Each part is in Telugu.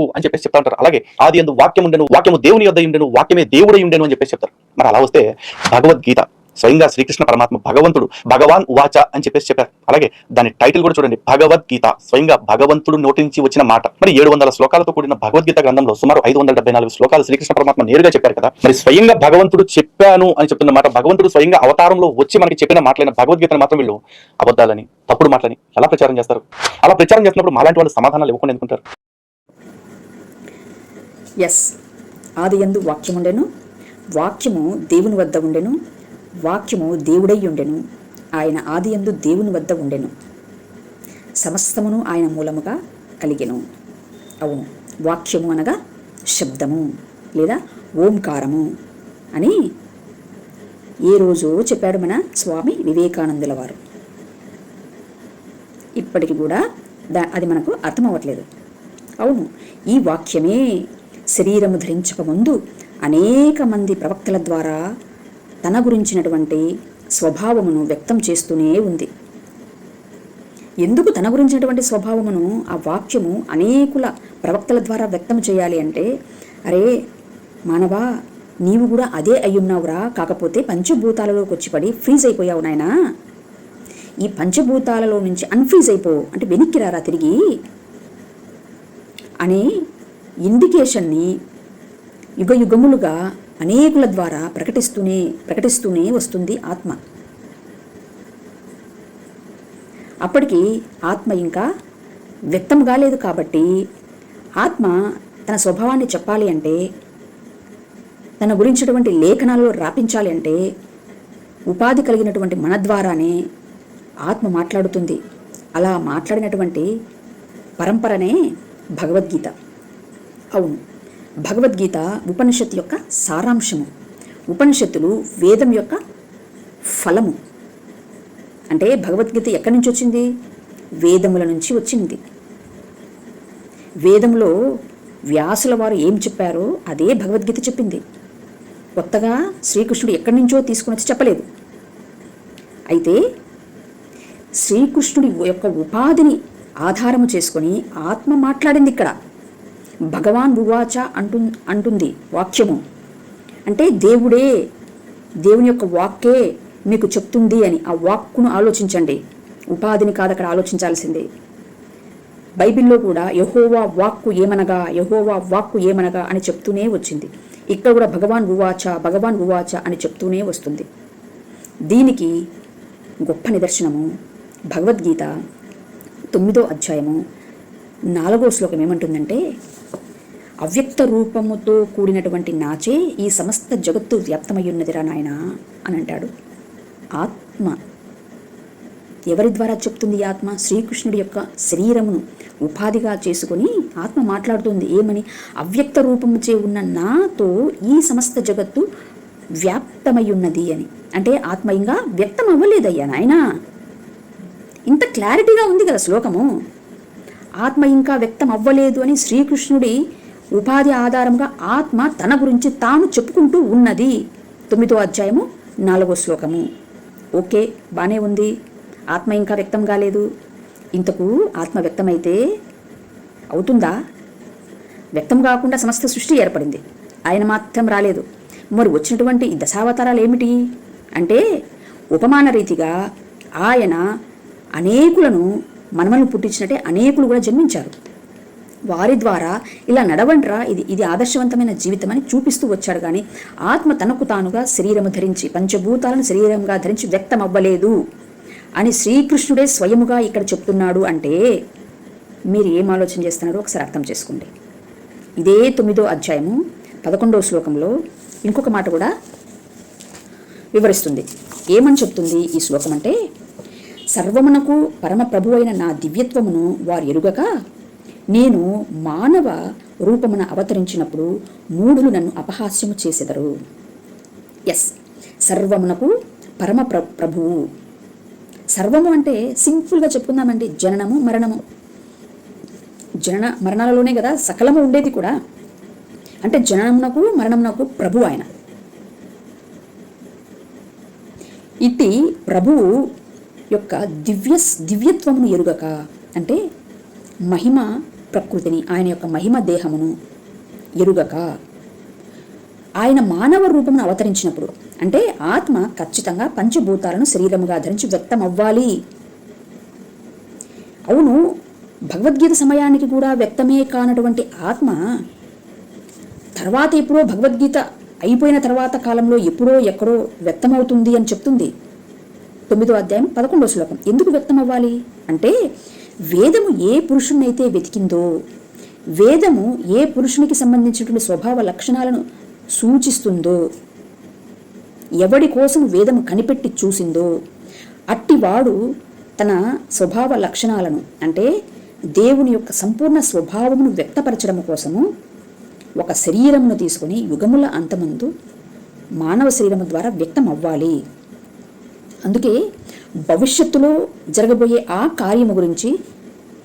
అని చెప్పేసి చెప్తా ఉంటారు అలాగే ఆది ఎందు వాక్యం ఉండను వాక్యము దేవుని యొద్ద ఉండను వాక్యమే దేవుడై ఉండను అని చెప్పేసి చెప్తారు. మరి అలా వస్తే భగవద్గీత స్వయంగా శ్రీకృష్ణ పరమాత్మ భగవంతుడు భగవాన్ వాచ అని చెప్పేసి చెప్పారు. అలాగే దాని టైటిల్ కూడా చూడండి. భగవద్గీత స్వయంగా భగవంతుడు నోటి నుంచి వచ్చిన మాట. మరి ఏడు వందల శ్లోకాలతో కూడిన భగవద్గీత గ్రంథంలో సుమారు ఐదు వందల డెబ్బై నాలుగు శ్లోకాలు శ్రీకృష్ణ పరమాత్మ నేరుగా చెప్పారు కదా. మరి స్వయంగా భగవంతుడు చెప్పాను అని చెప్తున్న మాట భగవంతుడు స్వయంగా అవతారంలో వచ్చి మనకి చెప్పిన మాటలైన భగవద్గీతను మాత్రం వీళ్ళు అబద్ధాలని తప్పుడు మాటలని ఎలా ప్రచారం చేస్తారు? అలా ప్రచారం చేస్తున్నప్పుడు మాలాంటి వాళ్ళు సమాధానాలు ఇవ్వకుండా ఎందుకుంటారు ఎస్ ఆది వాక్యం వాక్యముండెను. వాక్యము దేవుని వద్ద ఉండెను. వాక్యము దేవుడై ఉండెను. ఆయన ఆది ఎందు దేవుని వద్ద ఉండెను. సమస్తమును ఆయన మూలముగా కలిగెను. అవును. వాక్యము అనగా శబ్దము లేదా ఓంకారము అని ఏ రోజు చెప్పాడు మన స్వామి వివేకానందుల వారు. ఇప్పటికి కూడా దా అది మనకు అర్థం అవ్వట్లేదు అవును. ఈ వాక్యమే శరీరము ధరించక ముందు అనేక మంది ప్రవక్తల ద్వారా తన గురించినటువంటి స్వభావమును వ్యక్తం చేస్తూనే ఉంది. ఎందుకు తన గురించినటువంటి స్వభావమును ఆ వాక్యము అనేకుల ప్రవక్తల ద్వారా వ్యక్తం చేయాలి అంటే అరే మానవా నీవు కూడా అదే అయ్యున్నావురా కాకపోతే పంచభూతాలలోకి వచ్చి పడి ఫ్రీజ్ అయిపోయావు నాయనా. ఈ పంచభూతాలలో నుంచి అన్ఫ్రీజ్ అయిపో అంటే వెనక్కి రారా తిరిగి. అని ఇండికేషన్ని యుగ యుగములుగా అనేకుల ద్వారా ప్రకటిస్తూనే ప్రకటిస్తూనే వస్తుంది ఆత్మ. అప్పటికి ఆత్మ ఇంకా వ్యక్తం కాలేదు కాబట్టి ఆత్మ తన స్వభావాన్ని చెప్పాలి అంటే తన గురించినటువంటి లేఖనాలు రాపించాలి అంటే ఉపాధి కలిగినటువంటి మన ద్వారానే ఆత్మ మాట్లాడుతుంది. అలా మాట్లాడినటువంటి పరంపరనే భగవద్గీత. అవును భగవద్గీత ఉపనిషత్తు యొక్క సారాంశము. ఉపనిషత్తులు వేదం యొక్క ఫలము. అంటే భగవద్గీత ఎక్కడి నుంచి వచ్చింది? వేదముల నుంచి వచ్చింది. వేదంలో వ్యాసుల వారు ఏం చెప్పారో అదే భగవద్గీత చెప్పింది. కొత్తగా శ్రీకృష్ణుడు ఎక్కడి నుంచో తీసుకుని వచ్చి చెప్పలేదు. అయితే శ్రీకృష్ణుడి యొక్క ఉపాధిని ఆధారము చేసుకొని ఆత్మ మాట్లాడింది ఇక్కడ. భగవాన్ ఉవాచ అంటు అంటుంది వాక్యము. అంటే దేవుడే దేవుని యొక్క వాక్కే మీకు చెప్తుంది అని ఆ వాక్కును ఆలోచించండి. ఉపాధిని కాదు అక్కడ ఆలోచించాల్సిందే. బైబిల్లో కూడా యహోవా వాక్కు ఏమనగా యహోవా వాక్కు ఏమనగా అని చెప్తూనే వచ్చింది. ఇక్కడ కూడా భగవాన్ ఉవాచ భగవాన్ ఉవాచ అని చెప్తూనే వస్తుంది. దీనికి గొప్ప నిదర్శనము భగవద్గీత తొమ్మిదో అధ్యాయము నాలుగో శ్లోకం ఏమంటుందంటే అవ్యక్త రూపముతో కూడినటువంటి నాచే ఈ సమస్త జగత్తు వ్యాప్తమయ్యున్నదిరా నాయన అని అంటాడు. ఆత్మ. ఎవరి ద్వారా చెప్తుంది ఆత్మ? శ్రీకృష్ణుడి యొక్క శరీరమును ఉపాధిగా చేసుకొని ఆత్మ మాట్లాడుతుంది. ఏమని? అవ్యక్త రూపముచే ఉన్న నాతో ఈ సమస్త జగత్తు వ్యాప్తమై ఉన్నది అని. అంటే ఆత్మ ఇంకా వ్యక్తం అవ్వలేదయ్యా నాయనా. ఇంత క్లారిటీగా ఉంది కదా శ్లోకము. ఆత్మ ఇంకా వ్యక్తం అవ్వలేదు అని శ్రీకృష్ణుడి ఉపాధి ఆధారంగా ఆత్మ తన గురించి తాను చెప్పుకుంటూ ఉన్నది. తొమ్మిదో అధ్యాయము నాలుగో శ్లోకము. ఓకే బాగానే ఉంది. ఆత్మ ఇంకా వ్యక్తం కాలేదు. ఇంతకు ఆత్మ వ్యక్తమైతే అవుతుందా? వ్యక్తం కాకుండా సమస్త సృష్టి ఏర్పడింది. ఆయన మాత్రం రాలేదు. మరి వచ్చినటువంటి ఈ దశావతారాలు ఏమిటి? అంటే ఉపమాన రీతిగా ఆయన అనేకులను మనమను పుట్టించినట్టే అనేకులు కూడా జన్మించారు. వారి ద్వారా ఇలా నడవండ్రా ఇది ఇది ఆదర్శవంతమైన జీవితం అని చూపిస్తూ వచ్చాడు కానీ ఆత్మ తనకు తానుగా శరీరము ధరించి పంచభూతాలను శరీరంగా ధరించి వ్యక్తం అవ్వలేదు అని శ్రీకృష్ణుడే స్వయముగా ఇక్కడ చెప్తున్నాడు అంటే మీరు ఏం ఆలోచన చేస్తున్నారో ఒకసారి అర్థం చేసుకోండి. ఇదే తొమ్మిదో అధ్యాయము పదకొండవ శ్లోకంలో ఇంకొక మాట కూడా వివరిస్తుంది. ఏమని చెప్తుంది ఈ శ్లోకం అంటే సర్వమునకు పరమ ప్రభువైన నా దివ్యత్వమును వారు ఎరుగక నేను మానవ రూపమున అవతరించినప్పుడు మూఢులు నన్ను అపహాస్యము చేసెదరు. ఎస్ సర్వమునకు పరమ ప్ర ప్రభువు. సర్వము అంటే సింపుల్గా చెప్పుకుందామండి జననము మరణము. జనన మరణాలలోనే కదా సకలము ఉండేది కూడా. అంటే జననమునకు మరణమునకు ప్రభు ఆయన. ఇది ప్రభువు యొక్క దివ్య దివ్యత్వమును ఎరుగక అంటే మహిమ ప్రకృతిని ఆయన యొక్క మహిమ దేహమును ఎరుగక ఆయన మానవ రూపమును అవతరించినప్పుడు అంటే ఆత్మ ఖచ్చితంగా పంచభూతాలను శరీరముగా ధరించి వ్యక్తం అవ్వాలి అవును భగవద్గీత సమయానికి కూడా వ్యక్తమే కానటువంటి ఆత్మ తర్వాత ఎప్పుడో భగవద్గీత అయిపోయిన తర్వాత కాలంలో ఎప్పుడో ఎక్కడో వ్యక్తమవుతుంది అని చెప్తుంది. తొమ్మిదో అధ్యాయం పదకొండో శ్లోకం. ఎందుకు వ్యక్తం అవ్వాలి అంటే వేదము ఏ పురుషుణ్ణైతే వెతికిందో వేదము ఏ పురుషునికి సంబంధించినటువంటి స్వభావ లక్షణాలను సూచిస్తుందో ఎవడి కోసం వేదము కనిపెట్టి చూసిందో అట్టివాడు తన స్వభావ లక్షణాలను అంటే దేవుని యొక్క సంపూర్ణ స్వభావమును వ్యక్తపరచడం కోసము ఒక శరీరమును తీసుకుని యుగముల అంతమందు మానవ శరీరము ద్వారా వ్యక్తం అవ్వాలి అందుకే భవిష్యత్తులో జరగబోయే ఆ కార్యము గురించి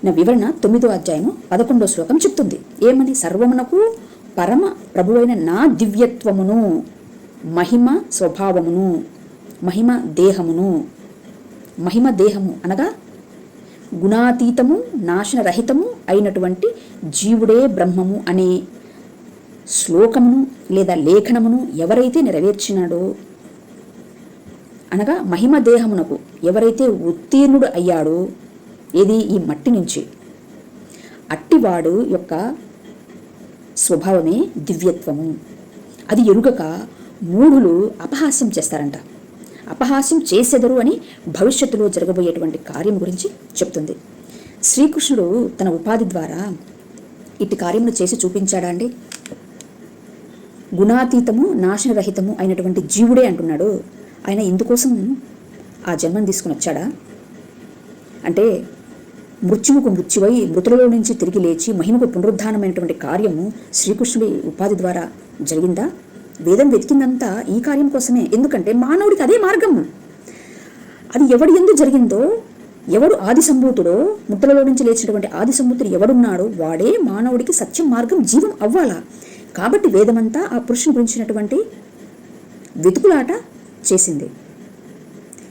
నా వివరణ తొమ్మిదో అధ్యాయము పదకొండో శ్లోకం చెప్తుంది. ఏమని? సర్వమునకు పరమ ప్రభువైన నా దివ్యత్వమును మహిమ స్వభావమును మహిమ దేహమును మహిమ దేహము అనగా గుణాతీతము నాశనరహితము అయినటువంటి జీవుడే బ్రహ్మము అనే శ్లోకమును లేదా లేఖనమును ఎవరైతే నెరవేర్చినాడో అనగా మహిమ దేహమునకు ఎవరైతే ఉత్తీర్ణుడు అయ్యాడో ఇది ఈ మట్టి నుంచి. అట్టివాడు యొక్క స్వభావమే దివ్యత్వము. అది ఎరుగక మూఢులు అపహాస్యం చేస్తారంట. అపహాస్యం చేసెదరు అని భవిష్యత్తులో జరగబోయేటువంటి కార్యం గురించి చెప్తుంది. శ్రీకృష్ణుడు తన ఉపాధి ద్వారా ఇటు కార్యమును చేసి చూపించాడా అండి? గుణాతీతము నాశనరహితము అయినటువంటి జీవుడే అంటున్నాడు. ఆయన ఇందుకోసం ఆ జన్మను తీసుకుని వచ్చాడా? అంటే మృత్యువుకు మృత్యువై మృతులలో నుంచి తిరిగి లేచి మహిమకు పునరుద్ధానమైనటువంటి కార్యము శ్రీకృష్ణుడి ఉపాధి ద్వారా జరిగిందా? వేదం వెతికిందంతా ఈ కార్యం కోసమే. ఎందుకంటే మానవుడికి అదే మార్గం అది ఎవడి ఎందు జరిగిందో ఎవడు ఆది సంభూతుడో ముద్రలో నుంచి లేచినటువంటి ఆది సంభూతుడు ఎవడున్నాడో వాడే మానవుడికి సత్యం మార్గం జీవం అవ్వాలా? కాబట్టి వేదమంతా ఆ పురుషుని గురించినటువంటి వెతుకులాట చేసింది.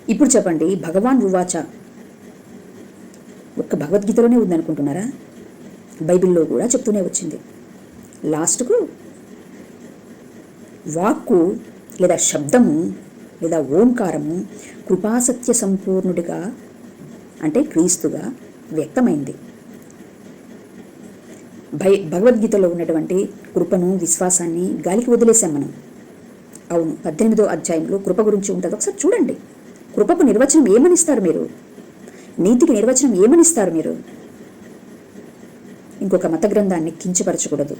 ఇప్పుడు చెప్పండి భగవాన్ ఉవాచ ఒక్క భగవద్గీతలోనే ఉందనుకుంటున్నారా? బైబిల్లో కూడా చెప్తూనే వచ్చింది. లాస్ట్కు వాక్కు లేదా శబ్దము లేదా ఓంకారము కృపాసత్య సంపూర్ణుడిగా అంటే క్రీస్తుగా వ్యక్తమైంది. భై భగవద్గీతలో ఉన్నటువంటి కృపను విశ్వాసాన్ని గాలికి వదిలేసాం మనం. అవును పద్దెనిమిదో అధ్యాయంలో కృప గురించి ఉంటుంది. ఒకసారి చూడండి. కృపకు నిర్వచనం ఏమనిస్తారు మీరు? నీతికి నిర్వచనం ఏమనిస్తారు మీరు? ఇంకొక మత గ్రంథాన్ని కించపరచకూడదు.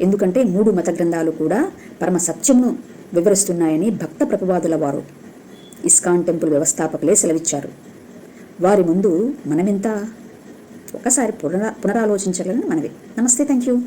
ఎందుకంటే మూడు మత గ్రంథాలు కూడా పరమ సత్యమును వివరిస్తున్నాయని భక్త ప్రభువాదుల వారు ఇస్కాన్ టెంపుల్ వ్యవస్థాపకులే సెలవిచ్చారు. వారి ముందు మనమెంత? ఒకసారి పునరా పునరాలోచించగలను మనవి. నమస్తే థ్యాంక్ యూ